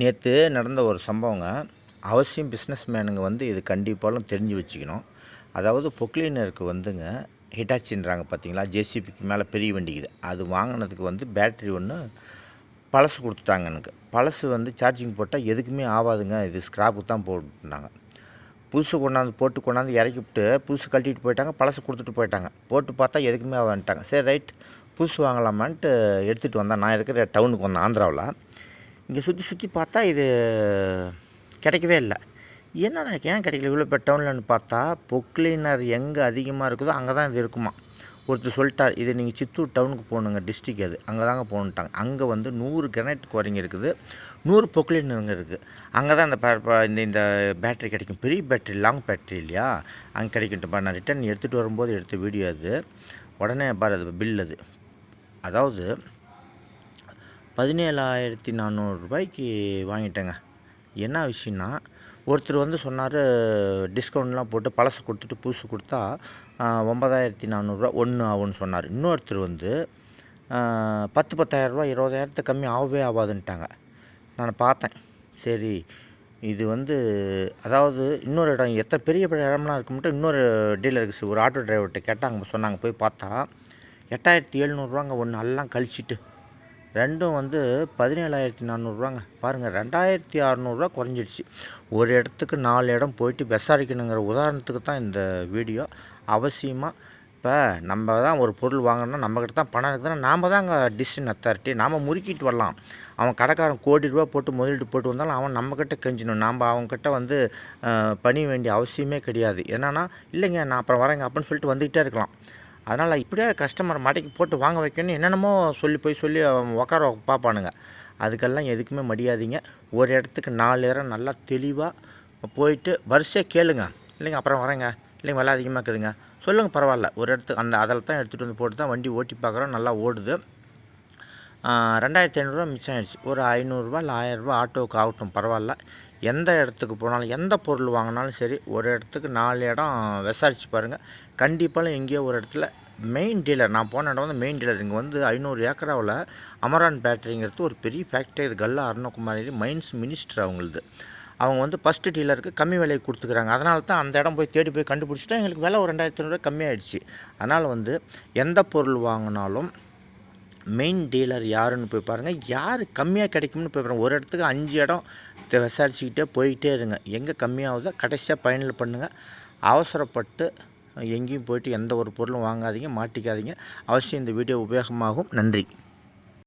நேற்று நடந்த ஒரு சம்பவங்க. அவசியம் பிஸ்னஸ் மேனுங்க வந்து இது கண்டிப்பாலும் தெரிஞ்சு வச்சுக்கணும். அதாவது பொக்லினருக்கு வந்துங்க ஹிட்டாச்சின்றாங்க பார்த்தீங்களா ஜேசிபிக்கு மேலே பெரிய வண்டிக்குது அது வாங்கினதுக்கு வந்து பேட்ரி ஒன்று பழசு கொடுத்துட்டாங்க எனக்கு. பழசு வந்து சார்ஜிங் போட்டால் எதுக்குமே ஆகாதுங்க இது ஸ்க்ராப்புக்கு தான் போட்டுட்டாங்க. புதுசு கொண்டாந்து போட்டு கொண்டாந்து இறக்கி விட்டு புதுசு கழட்டிட்டு போயிட்டாங்க பழசு கொடுத்துட்டு போயிட்டாங்க. போட்டு பார்த்தா எதுக்குமே வந்துட்டாங்க சரி ரைட் புதுசு வாங்கலாமான்ட்டு எடுத்துகிட்டு வந்தேன். நான் இருக்கிற டவுனுக்கு வந்தேன் ஆந்திராவில். இங்கே சுற்றி சுற்றி பார்த்தா இது கிடைக்கவே இல்லை. என்னடா ஏன் கிடைக்கல? இவ்வளோ பெரிய டவுன்லன்னு பார்த்தா பொக்லினர் எங்கே அதிகமாக இருக்குதோ அங்கே தான் இது இருக்குமா? ஒருத்தர் சொல்லிட்டார் இது நீங்கள் சித்தூர் டவுனுக்கு போகணுங்க டிஸ்ட்ரிக் அது. அங்கே தாங்க போகணுன்ட்டாங்க. அங்கே வந்து நூறு கிரனைட் குறைங்க இருக்குது. நூறு பொக்லினருங்க இருக்குது அங்கே தான் இந்த இந்த பேட்டரி கிடைக்கும். பெரிய பேட்டரி லாங் பேட்டரி இல்லையா? அங்கே கிடைக்கும்ட்டுப்பா நான் ரிட்டர்ன் எடுத்துகிட்டு வரும்போது எடுத்த வீடியோ அது. உடனே பாரு அது பில் அது. அதாவது பதினேழாயிரத்தி நானூறுரூபாய்க்கு வாங்கிட்டேங்க. என்ன விஷயம்னா ஒருத்தர் வந்து சொன்னார் டிஸ்கவுண்ட்லாம் போட்டு பழசு கொடுத்துட்டு புதுசு கொடுத்தா ஒன்பதாயிரத்தி நானூறுரூவா ஒன்று ஆகும்னு சொன்னார். இன்னொருத்தர் வந்து பத்து பத்தாயிரரூபா இருபதாயிரத்து கம்மி ஆகவே ஆகாதுன்ட்டாங்க. நான் பார்த்தேன். சரி இது வந்து அதாவது இன்னொரு இடம் எத்தனை பெரிய பெரிய இடம்லாம் இருக்கும்ட்டு இன்னொரு டீலருக்கு ஒரு ஆட்டோ டிரைவர்கிட்ட கேட்டாங்க சொன்னாங்க போய் பார்த்தா எட்டாயிரத்தி எழுநூறுவாங்க ஒன்று எல்லாம் கழிச்சிட்டு. ரெண்டும் வந்து பதினேழாயிரத்தி நானூறுரூவாங்க பாருங்கள் ரெண்டாயிரத்தி அறநூறுவா குறைஞ்சிடுச்சு. ஒரு இடத்துக்கு நாலு இடம் போயிட்டு விசாரிக்கணுங்கிற உதாரணத்துக்கு தான் இந்த வீடியோ. அவசியமாக இப்போ நம்ம தான் ஒரு பொருள் வாங்கணும்னா நம்மக்கிட்ட தான் பணம் இருக்குதுன்னா நாம் தான் அங்கே டிசிஷன் அத்தாரிட்டி நாம் முறுக்கிட்டு வரலாம். அவன் கடைக்காரன் கோடி ரூபா போட்டு முதலீடு போட்டு வந்தாலும் அவன் நம்மக்கிட்ட கெஞ்சணும் நாம் அவங்கக்கிட்ட வந்து பணிய வேண்டிய அவசியமே கிடையாது. என்னென்னா இல்லைங்க நான் அப்புறம் வரேங்க அப்படின்னு சொல்லிட்டு வந்துக்கிட்டே இருக்கலாம். அதனால் இப்படியே கஸ்டமர் மாட்டைக்கு போட்டு வாங்க வைக்கணும்னு என்னென்னமோ சொல்லி போய் சொல்லி உக்கார உட்கார பார்ப்பானுங்க அதுக்கெல்லாம் எதுக்குமே மடியாதீங்க. ஒரு இடத்துக்கு நாலு இடம் நல்லா தெளிவாக போயிட்டு வரிசையாக கேளுங்க. இல்லைங்க அப்புறம் வரேங்க. இல்லைங்க விலை அதிகமாக இருக்குதுங்க. சொல்லுங்கள் பரவாயில்ல. ஒரு இடத்துக்கு அந்த அதில் தான் எடுத்துகிட்டு வந்து போட்டு தான் வண்டி ஓட்டி பார்க்குறோம். நல்லா ஓடுது. ரெண்டாயிரத்தி ஐநூறுரூவா மிச்சம் ஆயிடுச்சு. ஒரு ஐநூறுரூவா இல்லை ஆயிரரூபா ஆட்டோவுக்கு ஆகட்டும் பரவாயில்ல. எந்த இடத்துக்கு போனாலும் எந்த பொருள் வாங்கினாலும் சரி ஒரு இடத்துக்கு நாலு இடம் விசாரித்து பாருங்கள் கண்டிப்பாக எங்கேயோ ஒரு இடத்துல மெயின் டீலர் நான் போன இடம் வந்து மெயின் டீலர் இங்கே வந்து ஐநூறு ஏக்கராவில் அமரான் பேட்டரிங்கிறது ஒரு பெரிய ஃபேக்ட்ரி இது கல்லா அருணகுமாரி மைன்ஸ் மினிஸ்டர் அவங்களது. அவங்க வந்து ஃபஸ்ட்டு டீலருக்கு கம்மி விலையை கொடுத்துக்கிறாங்க. அதனால தான் அந்த இடம் போய் தேடி போய் கண்டுபிடிச்சிட்டோம். எங்களுக்கு விலை ஒரு ரெண்டாயிரத்தி ஐநூறுரூவா கம்மியாயிடுச்சு. அதனால் வந்து எந்த பொருள் வாங்கினாலும் மெயின் டீலர் யாருன்னு போய் பாருங்கள் யார் கம்மியாக கிடைக்கும்னு போய் பாருங்கள் ஒரு இடத்துக்கு அஞ்சு இடம் விசாரிச்சுக்கிட்டே போயிட்டே இருங்க. எங்கே கம்மியாகுதோ கடைசியாக பயனில் பண்ணுங்கள் அவசரப்பட்டு எங்கேயும் போயிட்டு எந்த ஒரு பொருளும் வாங்காதீங்க. மாட்டிக்காதீங்க. அவசியம் இந்த வீடியோ உபயோகமாகும். நன்றி.